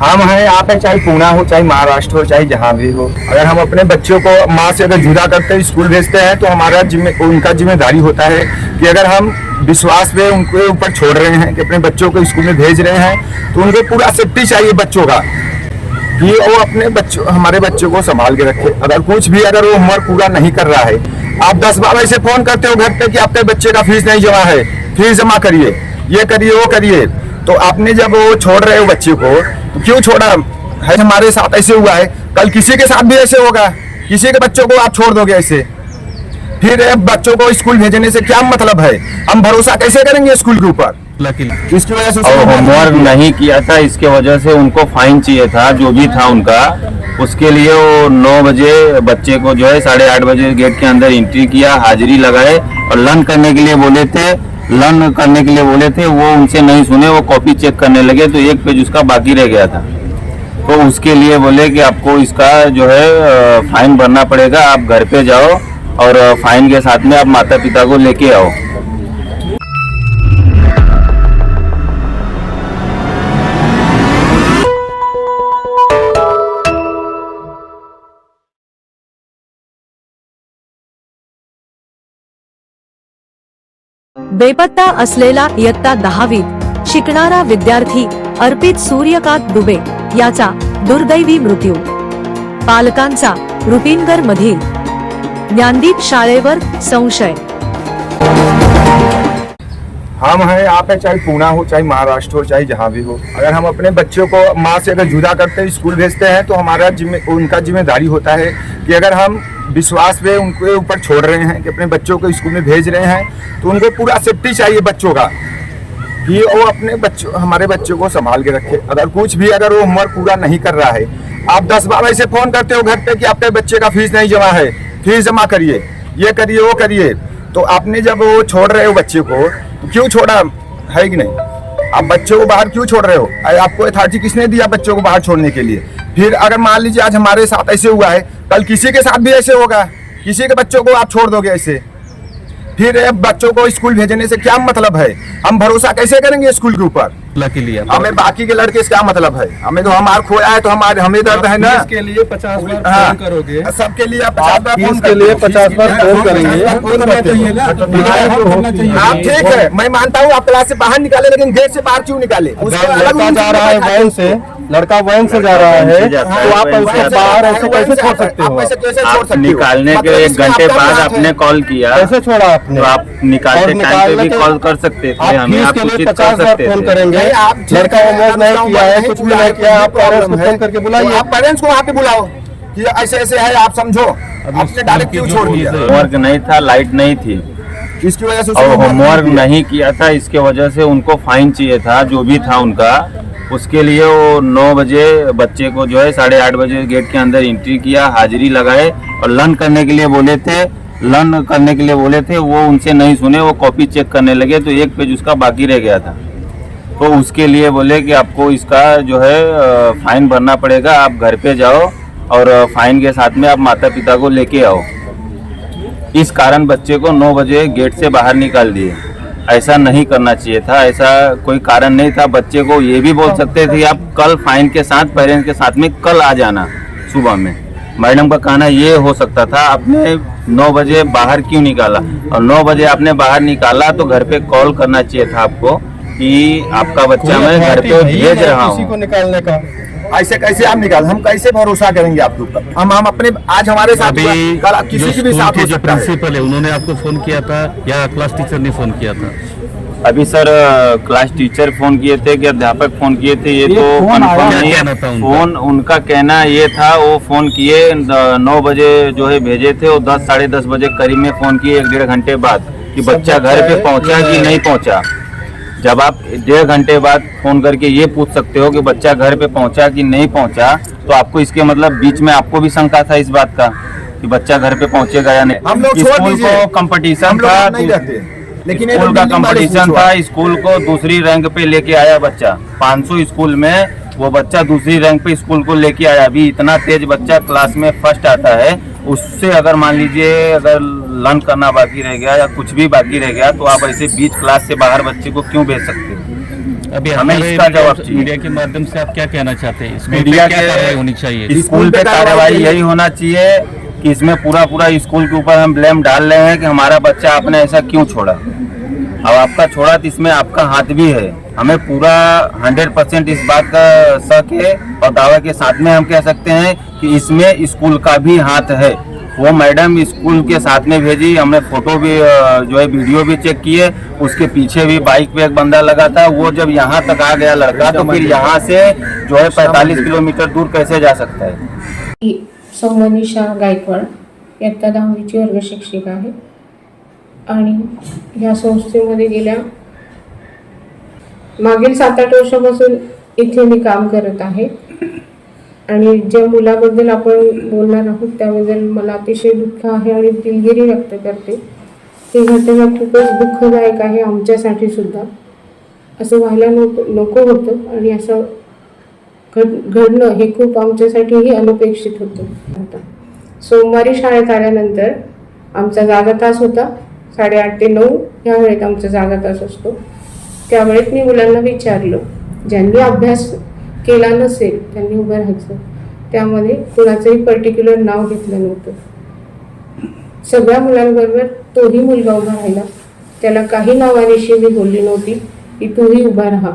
हम हैं, आप है, चाहे पूना हो, चाहे महाराष्ट्र हो, चाहे जहाँ भी हो। अगर हम अपने बच्चों को माँ से अगर जुदा करते हैं, स्कूल भेजते हैं तो हमारा जिम्मे, उनका ज़िम्मेदारी होता है कि अगर हम विश्वास में उनके ऊपर छोड़ रहे हैं कि अपने बच्चों को स्कूल में भेज रहे हैं तो उनको पूरा सेफ्टी चाहिए बच्चों का, कि वो अपने बच्चों, हमारे बच्चों को संभाल के रखे। अगर कुछ भी अगर वो होमवर्क पूरा नहीं कर रहा है, आप दस बार ऐसे फ़ोन करते हो घर पे कि आपके बच्चे का फ़ीस नहीं जमा है फ़ीस जमा करिए, ये करिए, वो करिए। तो आपने जब वो छोड़ रहे हो बच्चे को क्यों छोड़ा? है हमारे साथ ऐसे हुआ है। कल किसी के साथ भी ऐसे होगा? किसी के बच्चों को आप छोड़ दोगे ऐसे? फिर बच्चों को स्कूल भेजने से क्या मतलब है? हम भरोसा कैसे करेंगे स्कूल के ऊपर? इसकी वजह से और होमवर्क नहीं किया था इसके वजह से उनको फाइन चाहिए था जो भी था उनका। उसके लिए वो नौ बजे बच्चे को जो है साढ़े आठ बजे गेट के अंदर एंट्री किया हाजिरी लगाए और लर्न करने के लिए बोले थे लर्न करने के लिए बोले थे, वो उनसे नहीं सुने, वो कॉपी चेक करने लगे तो एक पेज उसका बाकी रह गया था। तो उसके लिए बोले कि आपको इसका जो है फाइन भरना पड़ेगा, आप घर पे जाओ और फाइन के साथ में आप माता पिता को लेके आओ। बेपत्ता असलेला इयत्ता दहावीत शिकणारा विद्यार्थी अर्पित सूर्यकांत दुबे याचा दुर्दैवी मृत्यू. पालकांचा रुपिनगर मधील ज्ञानदीप शाळेवर संशय. हम है आप है चाहे पूना हो चाहे महाराष्ट्र हो चाहे जहाँ भी हो। अगर हम अपने बच्चों को माँ से अगर जुदा करते हैं स्कूल भेजते हैं तो हमारा जिम्मे उनका जिम्मेदारी होता है कि अगर हम विश्वास में उनके ऊपर छोड़ रहे हैं कि अपने बच्चों को स्कूल में भेज रहे हैं तो उनको पूरा सेफ्टी चाहिए बच्चों का कि वो अपने बच्चों, हमारे बच्चों को संभाल के रखे। अगर कुछ भी, अगर वो होमवर्क पूरा नहीं कर रहा है, आप दस बार ऐसे फ़ोन करते हो घर पे कि आपके बच्चे का फ़ीस नहीं जमा है फ़ीस जमा करिए, ये करिए, वो करिए। तो आपने जब वो छोड़ रहे हो बच्चे को तो क्यों छोड़ा? है कि नहीं? आप बच्चों को बाहर क्यों छोड़ रहे हो? आपको अथॉरिटी किसने दिया बच्चों को बाहर छोड़ने के लिए? फिर अगर मान लीजिए आज हमारे साथ ऐसे हुआ है कल किसी के साथ भी ऐसे होगा? किसी के बच्चों को आप छोड़ दोगे ऐसे? फिर बच्चों को स्कूल भेजने से क्या मतलब है? हम भरोसा कैसे करेंगे स्कूल के ऊपर? के लिए हमें बाकी के लड़के से क्या मतलब है? हमें तो हमार खोया है तो हमारे हमें दर्द है ना? इसके लिए पचास बार हाँ, फ़ोन करोगे। सबके लिए आप पचास बार फ़ोन इसके लिए पचास बार फ़ोन करेंगे। हाँ ठीक है मैं मानता हूँ आप क्लास से बाहर निकाले लेकिन गेट से बाहर क्यों निकाले? उसको अलग जा रहा है से। लड़का वैन से जा रहा है तो आप जाता बाहर ऐसे कैसे छोड़ सकते हो ऐसे कैसे छोड़ आप निकालने के मतलब एक घंटे बाद आपने कॉल किया कैसे छोड़ा आपने? तो आप निकालते टाइम पे भी कॉल कर सकते थे हमें आप सूचित कर सकते फ़ोन करेंगे। नहीं, लड़का होमवर्क नहीं किया है कुछ भी नहीं किया आप पेरेंट्स को फ़ोन करके तो बुलाइए आप पेरेंट्स को वहाँ पे बुलाओ कि ऐसे ऐसे है आप समझो। आपने डायरेक्ट क्यों छोड़ दिया? होमवर्क नहीं था लाइट नहीं थी। इसकी वजह से और होमवर्क नहीं किया। था इसके वजह से उनको फाइन चाहिए था जो भी था उनका। उसके लिए वो नौ बजे बच्चे को जो है साढ़े आठ बजे गेट के अंदर एंट्री किया, हाजिरी लगाए और लर्न करने के लिए बोले थे लर्न करने के लिए बोले थे, वो उनसे नहीं सुने, वो कॉपी चेक करने लगे तो एक पेज उसका बाकी रह गया था। तो उसके लिए बोले कि आपको इसका जो है फाइन भरना पड़ेगा, आप घर पे जाओ और फाइन के साथ में आप माता पिता को लेके आओ। इस कारण बच्चे को नौ बजे गेट से बाहर निकाल दिए। ऐसा नहीं करना चाहिए था ऐसा कोई कारण नहीं था। बच्चे को ये भी बोल सकते थे आप कल फाइन के साथ पेरेंट्स के साथ में कल आ जाना सुबह में। मैडम का कहना ये हो सकता था आपने 9 बजे बाहर क्यों निकाला? और 9 बजे आपने बाहर निकाला तो घर पे कॉल करना चाहिए था आपको कि आपका बच्चा मैं घर पे भेज रहा हूँ। निकालने का। ऐसे कैसे आप निकाल हम कैसे भरोसा करेंगे आपके ऊपर हम हम अपने आज हमारे साथ कल किसी की भी साथ जो प्रिंसिपल है उन्होंने आपको फ़ोन किया था या क्लास टीचर ने फ़ोन किया था? अभी सर क्लास टीचर फ़ोन किए थे कि अध्यापक फ़ोन किए थे ये तो कंफर्म क्या नहीं है उनका? फ़ोन उनका कहना ये था वो फ़ोन किए नौ बजे जो है भेजे थे और दस साढ़े दस बजे करीब में फ़ोन किए एक डेढ़ घंटे बाद कि बच्चा घर पे पहुँचा कि नहीं पहुँचा। जब आप डेढ़ घंटे बाद फ़ोन करके ये पूछ सकते हो कि बच्चा घर पे पहुँचा कि नहीं पहुँचा तो आपको इसके मतलब बीच में आपको भी शंका था इस बात का कि बच्चा घर पे पहुंचेगा या नहीं। हम लोग स्कूल को कंपटीशन था लेकिन स्कूल का कंपटीशन था स्कूल को दूसरी रैंक पे लेके आया बच्चा। 500 स्कूल में वो बच्चा दूसरी रैंक पे स्कूल को लेके आया। अभी इतना तेज बच्चा क्लास में फ़र्स्ट आता है उससे अगर मान लीजिए अगर लर्न करना बाकी रह गया या कुछ भी बाकी रह गया तो आप ऐसे बीच क्लास से बाहर बच्चे को क्यों भेज सकते हो? अभी हमें इसका जवाब मीडिया- चाहिए। मीडिया के माध्यम से आप क्या कहना चाहते हैं? मीडिया क्या के- कार्रवाई होनी चाहिए? स्कूल पे कार्रवाई यही होना चाहिए कि इसमें पूरा पूरा स्कूल के ऊपर हम ब्लेम डाल रहे हैं कि हमारा बच्चा आपने ऐसा क्यों छोड़ा? अब आपका छोड़ा तो इसमें आपका हाथ भी है। हमें पूरा हंड्रेड परसेंट इस बात का शक है और दावा के साथ में हम कह सकते हैं कि इसमें स्कूल का भी हाथ है। वो मैडम स्कूल के साथ में भेजी, हमने फ़ोटो भी जो है वीडियो भी चेक किए, उसके पीछे भी बाइक पे एक बंदा लगा था। वो जब यहाँ तक आ गया लड़का तो फिर यहाँ से जो है पैंतालीस किलोमीटर दूर कैसे जा सकता है? सौ मनीषा गायकवाड इयत्ता दहावीची वर्ग शिक्षिका आहे. आणि ह्या संस्थेमध्ये गेल्या मागील सात आठ वर्षापासून इथे मी काम करत आहे. आणि ज्या मुलाबद्दल आपण बोलणार आहोत त्याबद्दल मला अतिशय दुःख आहे आणि दिलगिरी व्यक्त करते. ही घटना खूपच दुःखदायक आहे आमच्यासाठी सुद्धा. असं व्हायला नको नको होतं आणि असं घड घडणं हे खूप आमच्यासाठीही अनपेक्षित होतं. आता सोमवारी शाळेत आल्यानंतर आमचा जागा तास होता साडेआठ ते नऊ ह्या वेळेत आमचा जागा तास असतो. त्यावेळेत मी मुलांना विचारलं ज्यांनी अभ्यास केला नसेल त्यांनी उभं राहायचं. त्यामध्ये कुणाचंही पर्टिक्युलर नाव घेतलं नव्हतं. सगळ्या मुलांबरोबर तोही मुलगा उभा राहिला. त्याला काही नावाविषयी मी बोलली नव्हती. की तूही उभा राहा.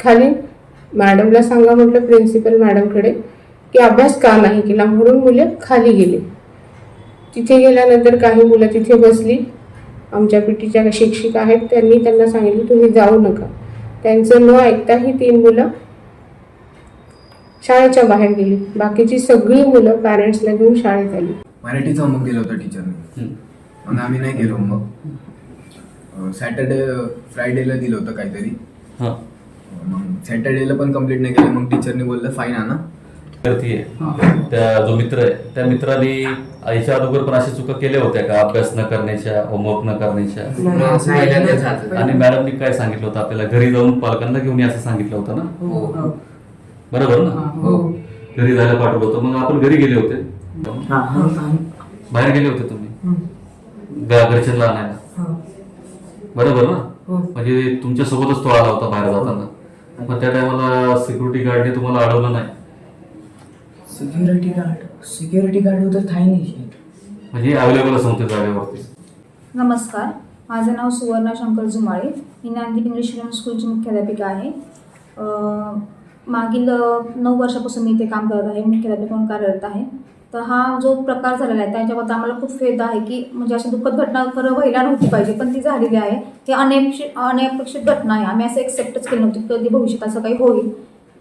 खाली मॅडमला सांगा म्हटलं प्रिन्सिपल मॅडमकडे की अभ्यास का नाही केला? म्हणून मुलं खाली गेले. तिथे गेल्यानंतर काही मुलं तिथे बसली. आमच्या पीटीच्या शिक्षिका आहेत त्यांनी त्यांना सांगितलं तुम्ही जाऊ नका. त्यांचं न ऐकता ही तीन मुलं शाळेच्या बाहेर गेली. बाकीची सगळी मुलं पॅरेंट्सला घेऊन शाळेत आली. मराठीचा होमवर्क दिला होता टीचरने मग आम्ही नाही गेलो मग. सॅटर्डे फ्रायडेला दिलं होतं काहीतरी. हाँ. मग सॅटर्डेला पण कंप्लीट नाही केलं. मग टीचरने बोललं फाईन आणा. विद्यार्थी आहे. त्या जो मित्र आहे त्या मित्राने याच्या अगोदर पण अशा चुका केल्या होत्या का? अभ्यास न करण्याच्या होमवर्क न करण्याच्या. आणि मॅडमनी काय सांगितलं होतं? आपल्याला घरी जाऊन पालकांना घेऊन या असं सांगितलं होतं ना? बरोबर ना? घरी जायला पाठवलं होतं. मग आपण घरी गेले होते. बाहेर गेले होते तुम्ही? घरच्यांना आणायला बरोबर ना? म्हणजे तुमच्या सोबतच तो आला होता बाहेर जाताना. मग त्या टायमाला सिक्युरिटी गार्डने तुम्हाला अडवलं नाही. Security guard. सिक्युरिटी गार्ड उधर था ही नहीं म्हणजे अवेलेबलच नव्हते जागेवरती. नमस्कार. माझं नाव सुवर्णा शंकर जुमाळे. मी ज्ञानदीप इंग्लिश मिडियम स्कूलची मुख्याध्यापिका आहे. अं, मागील अं, नऊ वर्षापासून मी इथे काम करत आहे. मुख्याध्यापिका म्हणून कार्यरत आहे. तर हा जो प्रकार झालेला आहे त्याच्याबद्दल आम्हाला खूप खेद आहे की म्हणजे अशी दुःखद घटना खरं व्हायला नव्हती पाहिजे पण ती झालेली आहे. ही अनपेक्षित अनपेक्षित घटना आहे. आम्ही असं एक्सेप्टच केलं नव्हती की कधी भविष्यात असं काही होईल.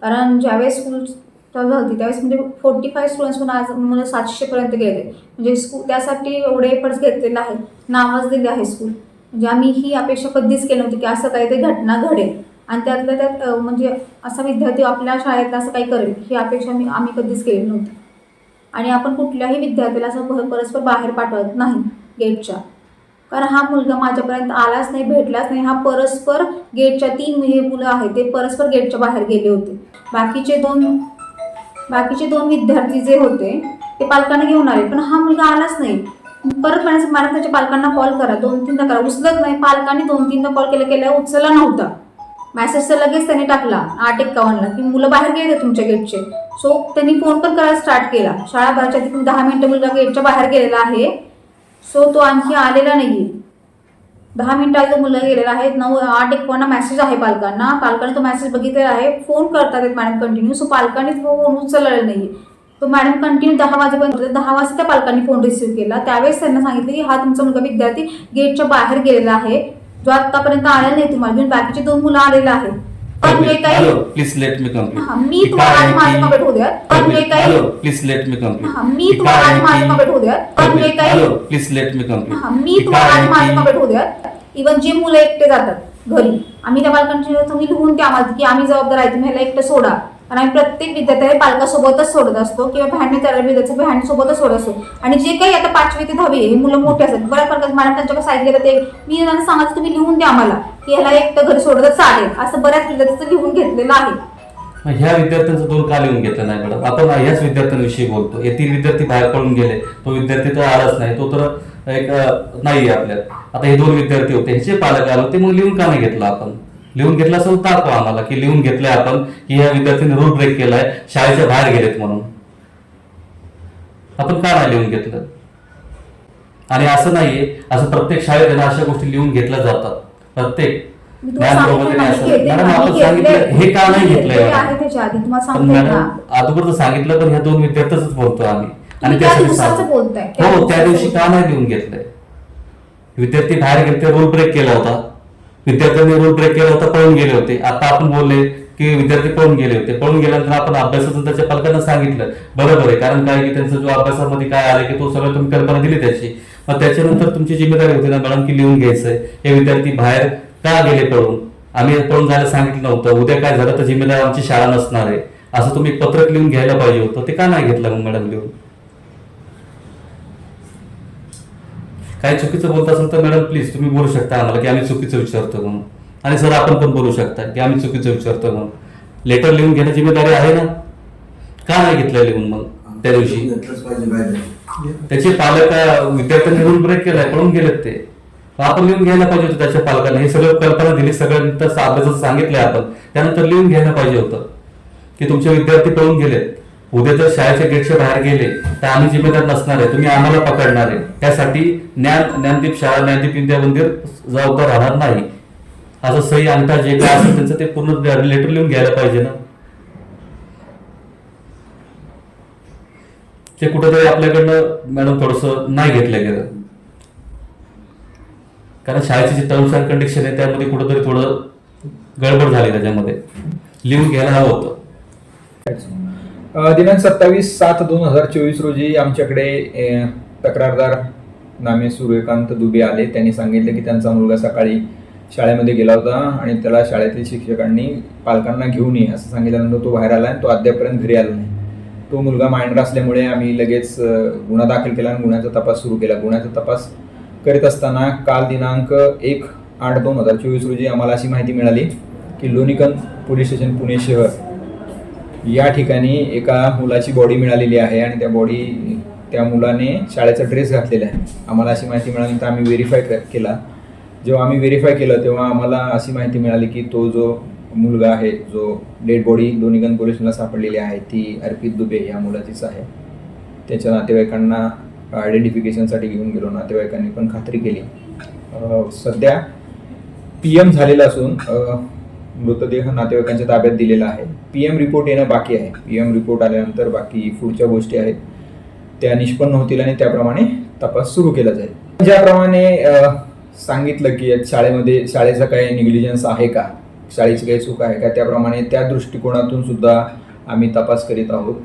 कारण ज्यावेळेस स्कूल चालू होती. त्यावेळेस म्हणजे फोर्टी फाय स्टुडंट्स पण आज मुलं सातशेपर्यंत गेले. म्हणजे स्कूल त्यासाठी एवढे एफर्ट्स घेतलेले आहेत. नावच दिले आहे स्कूल म्हणजे आम्ही ही अपेक्षा कधीच केली नव्हती की असं काहीतरी घटना घडेल. आणि त्यातल्या त्यात म्हणजे असा विद्यार्थी आपल्या शाळेत असं काही करेल ही अपेक्षा मी आम्ही कधीच केली नव्हती. आणि आपण कुठल्याही विद्यार्थ्याला असं परस्पर बाहेर पाठवत नाही गेटच्या. कारण हा मुलगा माझ्यापर्यंत आलाच नाही भेटलाच नाही. हा परस्पर गेटच्या तीन हे मुलं आहेत ते परस्पर गेटच्या बाहेर गेले होते. बाकीचे दोन बाकीचे दोन विद्यार्थी जे होते ते पालकांना घेऊन आले. पण हा मुलगा आलाच नाही. परत म्हणायचं मला त्याच्या पालकांना कॉल करा. दोन तीनदा करा. उचलत नाही. पालकांनी दोन तीनदा कॉल केला केला उचलला नव्हता. मॅसेज तर लगेच त्याने टाकला आठ एक्कावन्नला की मुलं बाहेर गेले तुमच्या गेटचे सो त्यांनी फोन पण करायला स्टार्ट केला. शाळा बाहेरच्या तिथून दहा मिनटं मुलगा गेटच्या बाहेर गेलेला आहे. सो तो आणखी आलेला नाही दहा मिनिटात तो मुलं गेलेला आहे नऊ आठ एकावन्न मेसेज आहे पालकांना. पालकांनी तो मेसेज बघितलेला आहे. फोन करतात आहेत मॅडम कंटिन्यू सो पालकांनी फोन उचललेला नाही तो मॅडम कंटिन्यू दहा वाजेपर्यंत दहा वाजता त्या पालकांनी फोन रिसीव्ह केला. त्यावेळेस त्यांना सांगितलं की हा तुमचा मुलगा विद्यार्थी गेटच्या बाहेर गेलेला आहे. जो आतापर्यंत आलेला नाही तुम्हाला. घेऊन बाकीचे दोन मुलं आलेले आहेत. पण जे काही हॅलो प्लीज लेट मी हा, मी तुम्हाला आज माझी कमेंट होऊ द्या पण जे काही hello please let me complete हा, मी तुम्हाला आज माझी कमेंट होऊ द्या पण जे काही hello please let me complete हा, मी तुम्हाला आज माझी कमेंट होऊ द्या इव्हन जे मुलं एकटे जातात घरी आम्ही त्या पालकांची तुम्ही लिहून द्या आम्हाला की आम्ही जबाबदार आहे तुम्ही ह्याला एकटं सोडा. आणि आम्ही प्रत्येक विद्यार्थ्याला पालकासोबतच सोडत असतो किंवा भ्याने त्याला विद्यार्थ्याचं भ्याने सोबतच सोडत असतो. आणि जे काही आता पाचवी ते दहावी आहे, हे मुलं मोठे असतात. बऱ्याच प्रकारे मला त्यांच्याकडे सांगितलं ते मी त्यांना सांगायचं तुम्ही लिहून द्या आम्हाला की ह्याला एकटं घरी सोडलं चालेल. असं बऱ्याच विद्यार्थ्यांचं लिहून घेतलेलं आहे. ह्या विद्यार्थ्यांचं दोन का लिहून घेतलं नाही मॅडम? आपण ह्याच विद्यार्थ्यांविषयी बोलतो. हे तीन विद्यार्थी बाहेर पडून गेले. तो विद्यार्थी तर आलाच नाही. तो तर एक नाही नाहीये आपल्यात. आता हे दोन विद्यार्थी होते. ह्याचे पालक आलो ते मग लिहून का नाही घेतलं आपण? लिहून घेतलं असेल तर दाखवा आम्हाला की लिहून घेतलंय आपण की ह्या विद्यार्थ्यांनी रूल ब्रेक केलाय शाळेच्या बाहेर गेलेत म्हणून. आपण का नाही लिहून घेतलं? आणि असं नाहीये असं प्रत्येक शाळेत ना अशा गोष्टी लिहून घेतल्या जातात. प्रत्येक. हे का नाही घेतलंय अगोदर सांगितलं पण ह्या दोन विद्यार्थ्यांच बोलतो आम्ही. त्यासाठी त्या हो त्या दिवशी का नाही लिहून घेतलंय? विद्यार्थी बाहेर गेले ते रूल ब्रेक केला होता. विद्यार्थ्यांनी रोल ब्रेक केला होता पळून गेले होते. आता आपण बोलले की विद्यार्थी पळून गेले होते. पळून गेल्यानंतर आपण अभ्यासाचं त्याच्या पालकांना सांगितलं. बरोबर आहे कारण काय की त्यांचं जो अभ्यासामध्ये काय आलं की तो सगळं तुम्ही कल्पना दिली त्याची. मग त्याच्यानंतर तुमची जिम्मेदारी होती ना मॅडम की लिहून घ्यायचंय. हे विद्यार्थी बाहेर का गेले पळून? आम्ही पळून जायला सांगितलं नव्हतं. उद्या काय झालं तर जिम्मेदार आमची शाळा नसणार आहे. असं तुम्ही पत्रक लिहून घ्यायला पाहिजे होतं. ते का नाही घेतलं मग मॅडम लिहून? काही चुकीचं बोलत असेल तर मॅडम प्लीज तुम्ही बोलू शकता आम्हाला की आम्ही चुकीचं विचारतो म्हणून. आणि सर आपण पण बोलू शकता की आम्ही चुकीचं विचारतो म्हणून. लेटर लिहून घेण्याची जिम्मेदारी आहे ना? का नाही घेतलं लिहून मग त्या दिवशी? त्याचे पालक विद्यार्थ्यांनी रूल ब्रेक केलाय पळून गेलेत ते. आपण लिहून घ्यायला पाहिजे होतं त्याच्या पालकांना. हे सगळं कल्पना दिली सगळं नंतर अभ्यासाचं सांगितलंय आपण. त्यानंतर लिहून घ्यायला पाहिजे होतं की तुमचे विद्यार्थी पळून गेलेत. उद्या जर शाळेच्या गेटच्या बाहेर गेले तर आम्ही जिम्मेदार नसणार आहे. तुम्ही आम्हाला पकडणार आहे. त्यासाठी ज्ञान ज्ञानदीप शाळा ज्ञानदीप विद्या मंदिर जबाबदार राहणार नाही. असं सही अंगठा जे काय असेल त्यांचं ते पूर्ण लेटर लिहून घ्यायला पाहिजे ना. ते कुठेतरी आपल्याकडनं मॅडम थोडस नाही घेतलं गेलं. कारण शाळेचे जे टर्म्स अँड कंडिशन आहे त्यामध्ये कुठेतरी थोडं गडबड झाली त्याच्यामध्ये. लिहून घ्यायला हवं होतं. दिनांक सत्तावीस सात दोन हजार चोवीस रोजी आमच्याकडे तक्रारदार नामे सूर्यकांत दुबे आले. त्यांनी सांगितले की त्यांचा मुलगा सकाळी शाळेमध्ये गेला होता आणि त्याला शाळेतील शिक्षकांनी पालकांना घेऊन ये असं सांगितल्यानंतर तो बाहेर आला आणि तो अद्यापपर्यंत घरी आला नाही. तो मुलगा माइंडर असल्यामुळे आम्ही लगेच गुन्हा दाखल केला आणि गुन्ह्याचा तपास सुरू केला. गुन्ह्याचा तपास करीत असताना काल दिनांक एक आठ दोन हजार चोवीस रोजी आम्हाला अशी माहिती मिळाली की लोणीकंद पोलीस स्टेशन पुणे शहर या ठिकाणी एका मुलाची बॉडी मिळालेली आहे आणि त्या बॉडी त्या मुलाने शाळेचा ड्रेस घातलेला आहे. आम्हाला अशी माहिती मिळाली तर आम्ही व्हेरीफाय केला. जेव्हा आम्ही व्हेरीफाय केलं तेव्हा आम्हाला अशी माहिती मिळाली की तो जो मुलगा आहे जो डेड बॉडी दोन्हीगंज पोलिसला सापडलेली आहे ती अर्पित दुबे या मुलाचीच आहे. त्याच्या नातेवाईकांना आयडेंटिफिकेशनसाठी घेऊन गेलो नातेवाईकांनी पण खात्री केली. सध्या पी एम झालेला असून मृतदेह नातेवाईकांच्या ताब्यात दिलेला आहे. पी एम रिपोर्ट येणं बाकी आहे. पी एम रिपोर्ट आल्यानंतर बाकी पुढच्या गोष्टी आहेत त्या निष्पन्न होतील आणि त्याप्रमाणे तपास सुरू केला जाईल. ज्याप्रमाणे सांगितलं की शाळेमध्ये शाळेचा काही निग्लिजन्स आहे का? शाळेची काही चूक आहे का? त्याप्रमाणे त्या दृष्टिकोनातून सुद्धा आम्ही तपास करीत आहोत.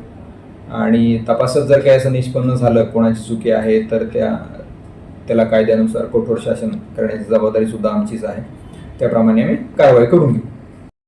आणि तपासात जर काही असं निष्पन्न झालं कोणाची चुकी आहे तर त्या त्याला कायद्यानुसार कठोर शासन करण्याची जबाबदारी सुद्धा आमचीच आहे. त्याप्रमाणे आम्ही कारवाई करून घेऊ.